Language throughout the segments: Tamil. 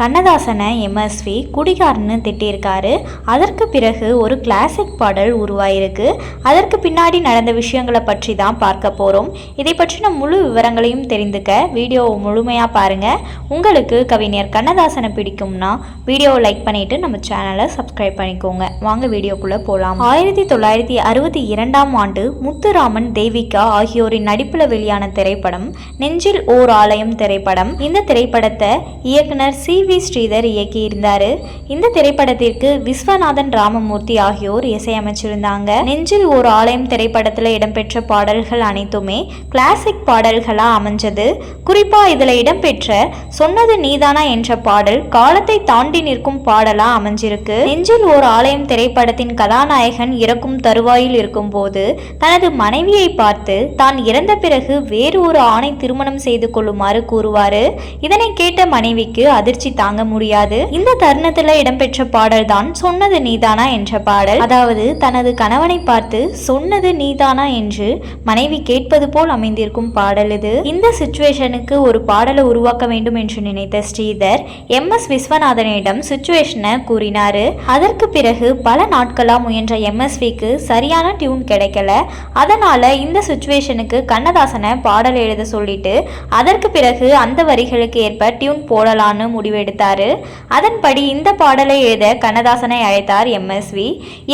கண்ணதாசனை எம்எஸ்வி குடிகாரன்னு திட்டியிருக்காரு. அதற்கு பிறகு ஒரு கிளாசிக் பாடல் உருவாயிருக்கு. அதற்கு பின்னாடி நடந்த விஷயங்களை பற்றி தான் பார்க்க போகிறோம் இதை பற்றின முழு விவரங்களையும் தெரிந்துக்க வீடியோவை முழுமையாக பாருங்கள் உங்களுக்கு கவிஞர் கண்ணதாசனை பிடிக்கும்னா வீடியோவை லைக் பண்ணிவிட்டு நம்ம சேனலை சப்ஸ்கிரைப் பண்ணிக்கோங்க. வாங்க வீடியோக்குள்ளே போகலாம் ஆயிரத்தி தொள்ளாயிரத்தி அறுபத்தி இரண்டாம் ஆண்டு முத்துராமன் தேவிகா ஆகியோரின் நடிப்பில் வெளியான திரைப்படம் நெஞ்சில் ஓர் ஆலயம் திரைப்படம். இந்த திரைப்படத்தை இயக்குனர் சி. வி ஸ்ரீதர் இயக்கியிருந்தார். இந்த திரைப்படத்திற்கு விஸ்வநாதன் ராமமூர்த்தி ஆகியோர் இசையமைச்சிருந்தாங்க. நெஞ்சில் ஓர் ஆலயம் திரைப்படத்தில் இடம்பெற்ற பாடல்கள் அனைத்துமே கிளாசிக் பாடல்களாக அமைஞ்சது. குறிப்பாக இதில் இடம்பெற்ற சொன்னது நீதானா என்ற பாடல் காலத்தை தாண்டி நிற்கும் பாடலாக அமைஞ்சிருக்கு. நெஞ்சில் ஓர் ஆலயம் திரைப்படத்தின் கதாநாயகன் இறக்கும் தருவாயில் இருக்கும்போது தனது மனைவியை பார்த்து தான் இறந்த பிறகு வேறு ஒரு ஆணை திருமணம் செய்து கொள்ளுமாறு கூறுவாரு. இதனை கேட்ட மனைவிக்கு அதிர்ச்சி தாங்க முடியாது. இந்த தருணத்துல இடம்பெற்ற பாடல் தான் சொன்னது நீதானா என்ற பாடல். அதாவது தனது கணவனை பார்த்து சொன்னது நீதானா என்று மனைவி கேட்பது போல் அமைந்திருக்கும் பாடல் இது. இந்த சுச்சுவேஷனுக்கு ஒரு பாடலை உருவாக்க வேண்டும் என்று நினைத்த ஸ்ரீதர் எம். எஸ். விஸ்வநாதனிடம் சுச்சுவேஷனை கூறினாரு. அதற்கு பிறகு பல நாட்களா முயன்ற எம்எஸ்விக்கு சரியான டியூன் கிடைக்கல. அதனால இந்த சுச்சுவேஷனுக்கு கண்ணதாசனை பாடல் எழுத சொல்லிட்டு அதற்கு பிறகு அந்த வரிகளுக்கு ஏற்ப டியூன் போடலான்னு எடுத்தாரு. அதன்படி இந்த பாடலை எழுத கண்ணதாசனை அழைத்தார் எம்எஸ்வி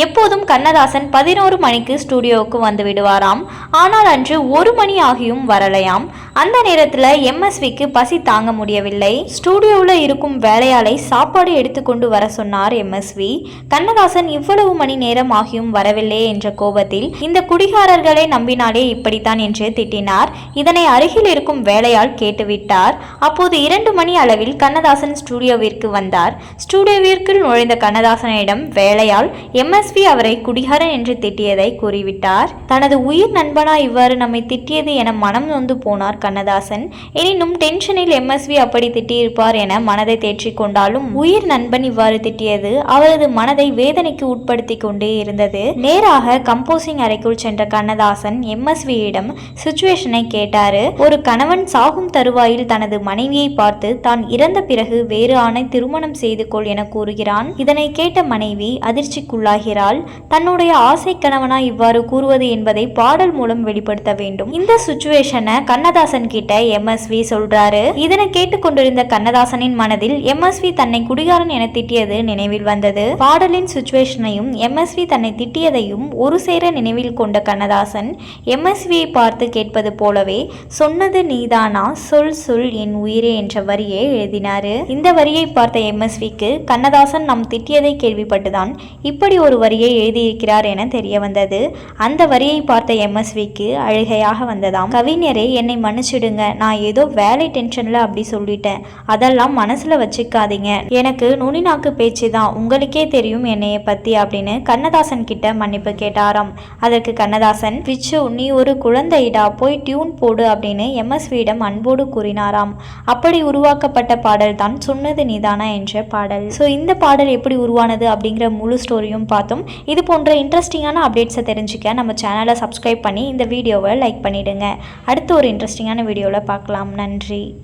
எப்போதும் கண்ணதாசன் பதினோரு மணிக்கு ஸ்டுடியோவுக்கு வந்து விடுவாராம். ஆனால் அன்று ஒரு மணி ஆகியும் வரலையாம். அந்த நேரத்தில் எம்எஸ்விக்கு பசி தாங்க முடியவில்லை. ஸ்டூடியோவில் இருக்கும் வேலையாளை சாப்பாடு எடுத்துக்கொண்டு வர சொன்னார் எம்எஸ்வி கண்ணதாசன் இவ்வளவு மணி நேரம் ஆகியும் வரவில்லை என்ற கோபத்தில் இந்த குடிகாரர்களை நம்பினாலே இப்படித்தான் என்று திட்டினார். இதனை அருகில் இருக்கும் வேலையால் கேட்டுவிட்டார். அப்போது இரண்டு மணி அளவில் கண்ணதாசன் ஸ்டூடியோவிற்கு வந்தார். ஸ்டூடியோவிற்கு நுழைந்த கண்ணதாசனிடம் வேலையால் எம்எஸ்வி அவரை குடிகாரன் என்று திட்டியதை கூறிவிட்டார். தனது உயிர் நண்பனா இவ்வாறு நம்மை திட்டியது என மனம் நொந்து போனார் கண்ணதாசன். எனினும் டென்ஷனில் எம்எஸ்வி அப்படி திட்டியிருப்பார் என மனதை தேற்றிக் கொண்டாலும் உயிர் நண்பன் இவ்வாறு திட்டியது அவரது மனதை வேதனைக்கு உட்படுத்தி கொண்டே இருந்தது. நேராக கம்போசிங் அறைக்குள் சென்ற கண்ணதாசன் எம்எஸ்வியிடம் சுச்சுவேஷனை கேட்டாரு. ஒரு கணவன் சாகும் தருவாயில் தனது மனைவியை பார்த்து தான் இறந்த பிறகு வேறு ஆணை திருமணம் செய்து கொள் என கூறுகிறான். இதனை கேட்ட மனைவி அதிர்ச்சிக்குள்ளாகிறாள். தன்னுடைய ஆசை கணவனா இவ்வாறு கூறுவது என்பதை பாடல் மூலம் வெளிப்படுத்த வேண்டும். இந்த சுச்சுவேஷனை கண்ணதாசன் கிட்ட எம்எஸ்வி சொல்றாரு. இதனை கேட்டுக்கொண்டிருந்த கண்ணதாசனின் மனதில் எம்எஸ்வி தன்னை குடிகாரன் என திட்டியது நினைவில் வந்தது. பாடலின் சுச்சுவேஷனையும் எம்எஸ்வி தன்னை திட்டியதையும் ஒரு சேர நினைவில் கொண்ட கண்ணதாசன் எம்எஸ்வியை பார்த்து கேட்பது போலவே சொன்னது நீதானா? சொல் சொல் என் உயிரே என்ற வரியை எழுதினாரு. இந்த வரியை பார்த்த எம்எஸ்விக்கு கண்ணதாசன் நாம் திட்டியதை கேள்விப்பட்டுதான் இப்படி ஒரு வரியை எழுதியிருக்கிறார் என தெரிய வந்தது. அந்த வரியை பார்த்த எம்எஸ்விக்கு அழுகையாக வந்ததாம். கவிஞரே என்னை மனு மன்னிச்சிடுங்க. நான் ஏதோ வேலை டென்ஷன்ல அப்படி சொல்லிட்டேன். அதெல்லாம் மனசுல வச்சுக்காதீங்க. எனக்கு நுனிநாக்கு பேச்சு தான். உங்களுக்கே தெரியும் என்னைய பத்தி அப்படின்னு கண்ணதாசன் கிட்ட மன்னிப்பு கேட்டாராம். அதற்கு கண்ணதாசன் பிச்சு நீ ஒரு குழந்தைடா. போய் டியூன் போடு அப்படின்னு எம்எஸ்வியிடம் அன்போடு கூறினாராம். அப்படி உருவாக்கப்பட்ட பாடல் தான் சொன்னது நீதானா? என்ற பாடல். ஸோ இந்த பாடல் எப்படி உருவானது அப்படிங்கிற முழு ஸ்டோரியும் பார்த்தோம். இது போன்ற இன்ட்ரெஸ்டிங்கான அப்டேட்ஸை தெரிஞ்சுக்க நம்ம சேனலை சப்ஸ்கிரைப் பண்ணி இந்த வீடியோவை லைக் பண்ணிடுங்க. அடுத்து ஒரு இன்ட்ரெஸ்டிங்கான வீடியோவில் பார்க்கலாம். நன்றி.